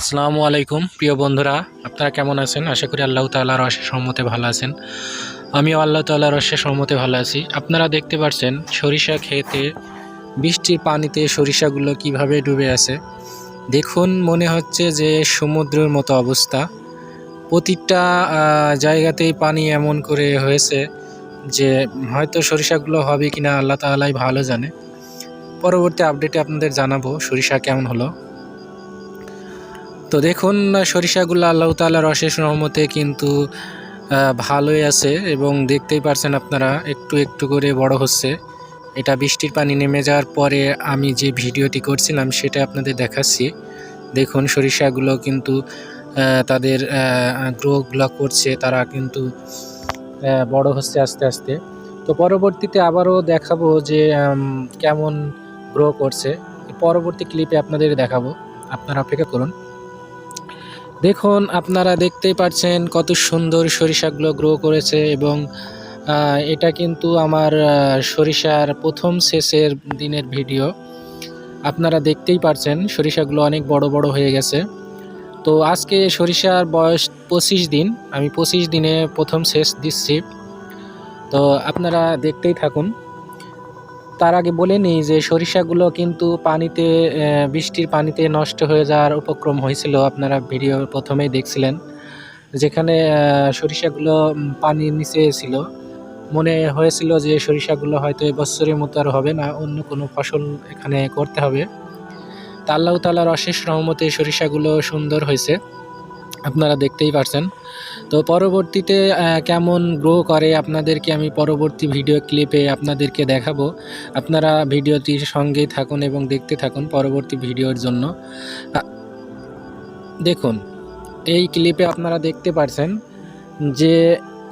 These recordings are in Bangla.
আসসালামু আলাইকুম, প্রিয় বন্ধুরা। আপনারা কেমন আছেন? আশা করি আল্লাহ তাল্লাহর অশেষ সম্মতে ভালো আছেন। আমিও আল্লাহ তাল্লাহর অশেষ সম্মতে ভালো আছি। আপনারা দেখতে পাচ্ছেন সরিষা খেতে বৃষ্টির পানিতে সরিষাগুলো কীভাবে ডুবে আছে। দেখুন, মনে হচ্ছে যে সমুদ্রের মতো অবস্থা। প্রতিটা জায়গাতেই পানি এমন করে হয়েছে যে হয়তো সরিষাগুলো হবে কিনা আল্লাহ তাআলাই ভালো জানে। পরবর্তী আপডেটে আপনাদের জানাব সরিষা কেমন হলো। তো দেখুন সরিষাগুলো আল্লাহ তাআলার অশেষ রহমতে কিন্তু ভালোই আছে এবং দেখতেই পারছেন আপনারা, একটু একটু করে বড় হচ্ছে। এটা বৃষ্টির পানি নেমে যাওয়ার পরে আমি যে ভিডিওটি করছিলাম সেটা আপনাদের দেখাচ্ছি। দেখুন সরিষাগুলো কিন্তু তাদের গ্রোগুলো করছে, তারা কিন্তু বড় হচ্ছে আস্তে আস্তে। তো পরবর্তীতে আবারও দেখাবো যে কেমন গ্রো করছে। পরবর্তী ক্লিপে আপনাদের দেখাবো। আপনারা অপেক্ষা করুন। দেখুন, আপনারা দেখতেই পাচ্ছেন কত সুন্দর সরিষাগুলো গ্রো করেছে এবং এটা কিন্তু আমার সরিষার প্রথম শেষের দিনের ভিডিও আপনারা দেখতেই পাচ্ছেন সরিষাগুলো অনেক বড় বড় হয়ে গেছে। তো আজকে সরিষার বয়স পঁচিশ দিন, আমি পঁচিশ দিনে প্রথম শেষ দিচ্ছি। তো আপনারা দেখতেই থাকুন। তার আগে বলে নিই যে সরিষাগুলো কিন্তু পানিতে বৃষ্টির পানিতে নষ্ট হয়ে যাওয়ার উপক্রম হয়েছিল, আপনারা ভিডিও প্রথমেই দেখছিলেন, যেখানে সরিষাগুলো পানির নিচে ছিল। মনে হয়েছিল যে সরিষাগুলো হয়তো এবছরের মতো আর হবে না, অন্য কোনো ফসল এখানে করতে হবে। তা অশেষ রহমতে সরিষাগুলো সুন্দর হয়েছে। আপনারা দেখতেই পারছেন। তো পরবর্তীতে কেমন গ্রো করে আপনাদেরকে আমি পরবর্তী ভিডিও ক্লিপে আপনাদেরকে দেখাবো। আপনারা ভিডিওটির সঙ্গেই থাকুন এবং দেখতে থাকুন পরবর্তী ভিডিওর জন্য। দেখুন, এই ক্লিপে আপনারা দেখতে পারছেন যে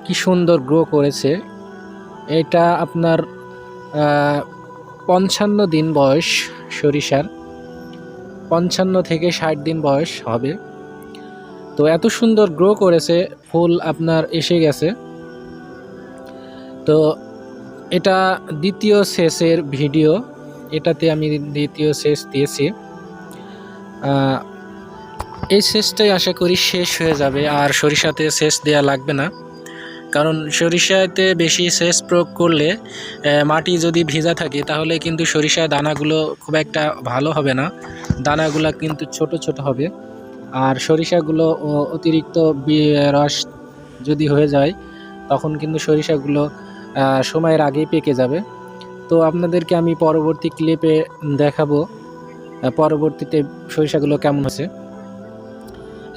কি সুন্দর গ্রো করেছে। এটা আপনার পঞ্চান্ন দিন বয়স সরিষার। পঞ্চান্ন থেকে ষাট দিন বয়স হবে। তো এত সুন্দর গ্রো করেছে, ফুল আপনার এসে গেছে। তো এটা দ্বিতীয় শেষের ভিডিও, এটাতে আমি দ্বিতীয় শেষ দিয়েছি। এই শেষটাই আশা করি শেষ হয়ে যাবে, আর সরিষাতে শেষ দেওয়া লাগবে না। কারণ সরিষাতে বেশি সেচ প্রয়োগ করলে মাটি যদি ভিজা থাকে, তাহলে কিন্তু সরিষা দানাগুলো খুব একটা ভালো হবে না। দানাগুলো কিন্তু ছোট ছোট হবে। আর সরিষাগুলো অতিরিক্ত রস যদি হয়ে যায়, তখন কিন্তু সরিষাগুলো সময়ের আগেই পেকে যাবে। তো আপনাদেরকে আমি পরবর্তী ক্লিপে দেখাবো পরবর্তীতে সরিষাগুলো কেমন হচ্ছে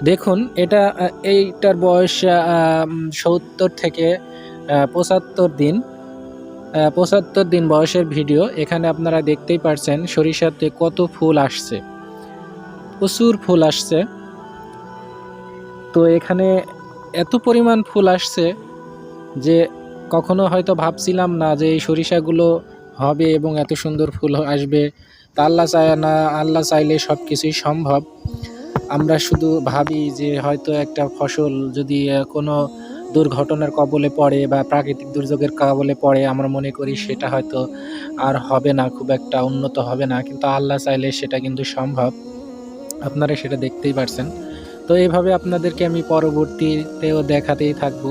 দেখুন, এটা এইটার বয়স সত্তর থেকে পঁচাত্তর দিন। পঁচাত্তর দিন বয়সের ভিডিও এখানে আপনারা দেখতেই পারছেন সরিষাতে কত ফুল আসছে। প্রচুর ফুল আসছে। তো এখানে এত পরিমাণ ফুল আসছে যে কখনো হয়তো ভাবছিলাম না যে এই সরিষাগুলো হবে এবং এত সুন্দর ফুল আসবে। তা আল্লাহ চায় না, আল্লাহ চাইলে সব কিছুই সম্ভব। আমরা শুধু ভাবি যে হয়তো একটা ফসল যদি কোনো দুর্ঘটনার কবলে পড়ে বা প্রাকৃতিক দুর্যোগের কবলে পড়ে, আমরা মনে করি সেটা হয়তো আর হবে না, খুব একটা উন্নত হবে না। কিন্তু আল্লাহ চাইলে সেটা কিন্তু সম্ভব। আপনারা সেটা দেখতেই পারছেন। তো এইভাবে আপনাদেরকে আমি পরবর্তীতেও দেখাতেই থাকব।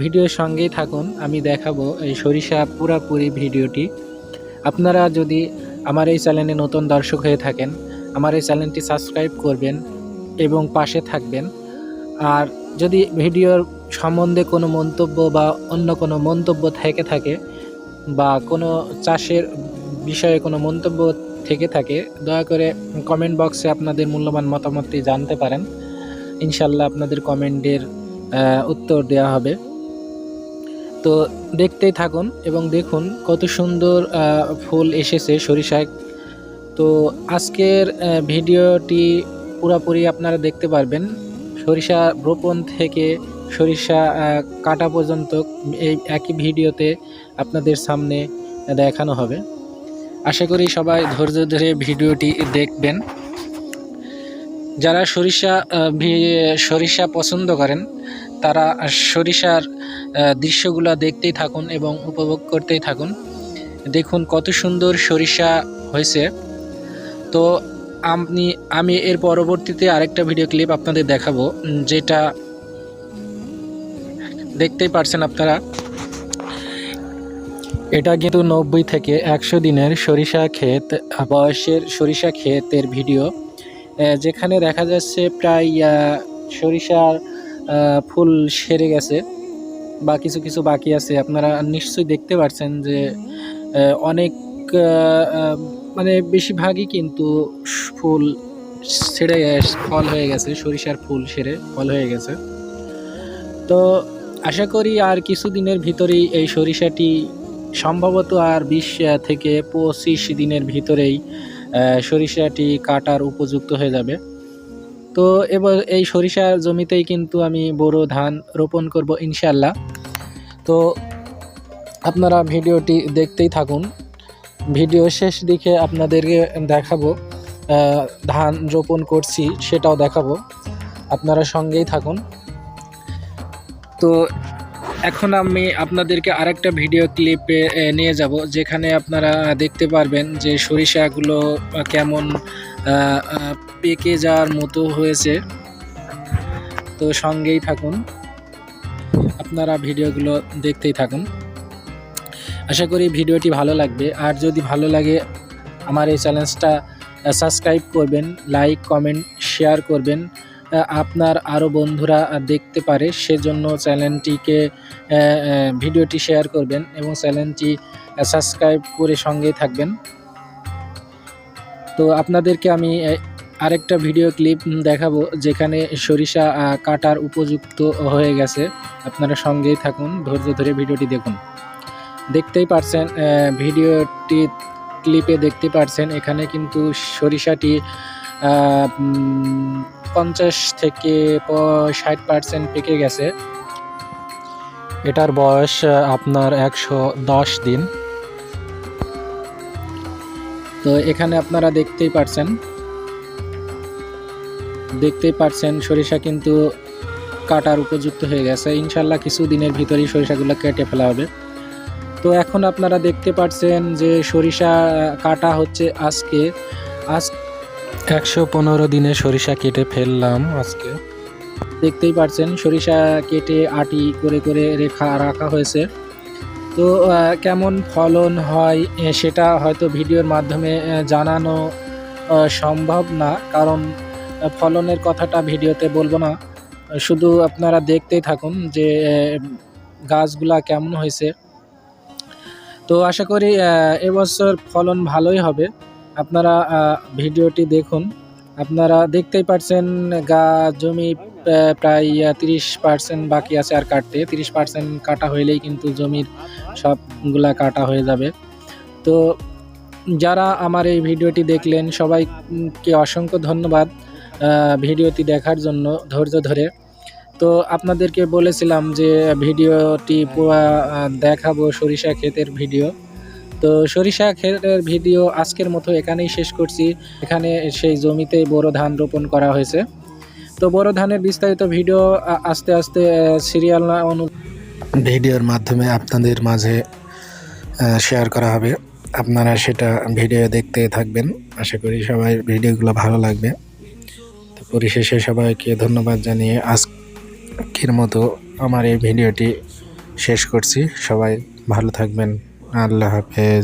ভিডিওর সঙ্গেই থাকুন, আমি দেখাবো এই সরিষা পুরাপুরি ভিডিওটি। আপনারা যদি আমার এই চ্যানেলে নতুন দর্শক হয়ে থাকেন, আমার এই চ্যানেলটি সাবস্ক্রাইব করবেন এবং পাশে থাকবেন। আর যদি ভিডিওর সম্বন্ধে কোনো মন্তব্য বা অন্য কোনো মন্তব্য থেকে থাকে বা কোনো চাষের বিষয়ে কোনো মন্তব্য থেকে থাকে, দয়া করে কমেন্ট বক্সে আপনাদের মূল্যবান মতামতটি জানতে পারেন। ইনশাল্লাহ আপনাদের কমেন্টের উত্তর দেওয়া হবে। তো দেখতেই থাকুন এবং দেখুন কত সুন্দর ফুল এসেছে সরিষায়। তো আজকের ভিডিওটি পুরোপুরি আপনারা দেখতে পারবেন। সরিষা রোপণ থেকে সরিষা কাটা পর্যন্ত এই একই ভিডিওতে আপনাদের সামনে দেখানো হবে। আশা করি সবাই ধৈর্য ধরে ভিডিওটি দেখবেন। যারা সরিষা সরিষা পছন্দ করেন, তারা সরিষার দৃশ্যগুলো দেখতেই থাকুন এবং উপভোগ করতেই থাকুন। দেখুন কত সুন্দর সরিষা হয়েছে। তো আপনি, আমি এর পরবর্তীতে আরেকটা ভিডিও ক্লিপ আপনাদের দেখাবো, যেটা দেখতেই পারছেন আপনারা। এটা কিন্তু নব্বই থেকে একশো দিনের সরিষা ক্ষেত, বয়সের সরিষা ক্ষেতের ভিডিও যেখানে দেখা যাচ্ছে প্রায় সরিষার ফুল সেরে গেছে বা কিছু কিছু বাকি আছে। আপনারা নিশ্চয়ই দেখতে পাচ্ছেন যে অনেক মানে বেশিরভাগই কিন্তু ফুল ছেড়ে ফল হয়ে গেছে, সরিষার ফুল সেরে ফল হয়ে গেছে। তো আশা করি আর কিছুদিনের ভিতরেই এই সরিষাটি সম্ভবত আর বিশ থেকে পঁচিশ দিনের ভিতরেই সরিষাটি কাটার উপযুক্ত হয়ে যাবে। তো এবার এই সরিষা জমিতেই কিন্তু আমি বোরো ধান রোপণ করব ইনশাল্লাহ তো আপনারা ভিডিওটি দেখতেই থাকুন। ভিডিও শেষ দিকে আপনাদেরকে দেখাবো ধান রোপণ করছি সেটাও দেখাবো। আপনারা সঙ্গেই থাকুন। তো এখন আমি আপনাদেরকে আরেকটা ভিডিও ক্লিপে নিয়ে যাব, যেখানে আপনারা দেখতে পারবেন যে সরিষাগুলো কেমন পেকে যাওয়ার মতো হয়েছে। তো সঙ্গেই থাকুন। আপনারা ভিডিওগুলো দেখতেই থাকুন। আশা করি ভিডিওটি ভালো লাগবে। আর যদি ভালো লাগে, আমার এই চ্যানেলটা সাবস্ক্রাইব করবেন লাইক কমেন্ট শেয়ার করবেন। আপনার আরও বন্ধুরা দেখতে পারে, সেজন্য চ্যানেলটিকে ভিডিওটি শেয়ার করবেন এবং চ্যানেলটি সাবস্ক্রাইব করে সঙ্গেই থাকবেন। তো আপনাদেরকে আমি আরেকটা ভিডিও ক্লিপ দেখাবো, যেখানে সরিষা কাটার উপযুক্ত হয়ে গেছে। আপনারা সঙ্গেই থাকুন, ধৈর্য ধরে ভিডিওটি দেখুন। দেখতেই পারছেন ভিডিওটি ক্লিপে দেখতে পারছেন, এখানে কিন্তু সরিষাটি পঞ্চাশ থেকে ষাট পার্সেন্ট পেকে গেছে। এটার বয়স আপনার একশো দশ দিন। তো এখানে আপনারা দেখতেই পারছেন। দেখতেই পারছেন, সরিষা কিন্তু কাটার উপযুক্ত হয়ে গেছে। ইনশাল্লাহ কিছু দিনের ভিতরেই সরিষাগুলো কেটে ফেলা হবে। তো এখন আপনারা দেখতে পাচ্ছেন যে সরিষা কাটা হচ্ছে আজকে। আজ একশো পনেরো দিনে সরিষা কেটে ফেললাম আজকে। দেখতেই পাচ্ছেন সরিষা কেটে আটি করে করে রেখা রাখা হয়েছে। তো কেমন ফলন হয় সেটা হয়তো ভিডিওর মাধ্যমে জানানো সম্ভব না। কারণ ফলনের কথাটা ভিডিওতে বলব না। শুধু আপনারা দেখতেই থাকুন যে গাছগুলা কেমন হয়েছে। তো, আশা করি এবছর ফলন ভালোই হবে। আপনারা ভিডিওটি দেখুন। আপনারা দেখতেই পারছেন, গা, জমি প্রায় তিরিশ পার্সেন্ট বাকি আছে আর কাটতে। তিরিশ পার্সেন্ট কাটা হইলেই কিন্তু জমির সবগুলা কাটা হয়ে যাবে। তো যারা আমার এই ভিডিওটি দেখলেন, সবাইকে অসংখ্য ধন্যবাদ ভিডিওটি দেখার জন্য ধৈর্য ধরে। তো আপনাদেরকে বলেছিলাম যে, ভিডিওটি দেখাবো সরিষা ক্ষেতের ভিডিও। তো সরিষা ক্ষেতের ভিডিও আজকের মতো এখানেই শেষ করছি। এখানে সেই জমিতে বোরো ধান রোপণ করা হয়েছে। তো বোরো ধানের বিস্তারিত ভিডিও আস্তে আস্তে সিরিয়াল অনু ভিডিওর মাধ্যমে আপনাদের মাঝে শেয়ার করা হবে। আপনারা সেটা ভিডিও দেখতে থাকবেন। আশা করি সবাই ভিডিওগুলো ভালো লাগবে। তো পরিশেষে সবাইকে ধন্যবাদ জানিয়ে আজকের মতো আমার এই ভিডিওটি শেষ করছি। সবাই ভালো থাকবেন। আল্লাহ হাফেজ।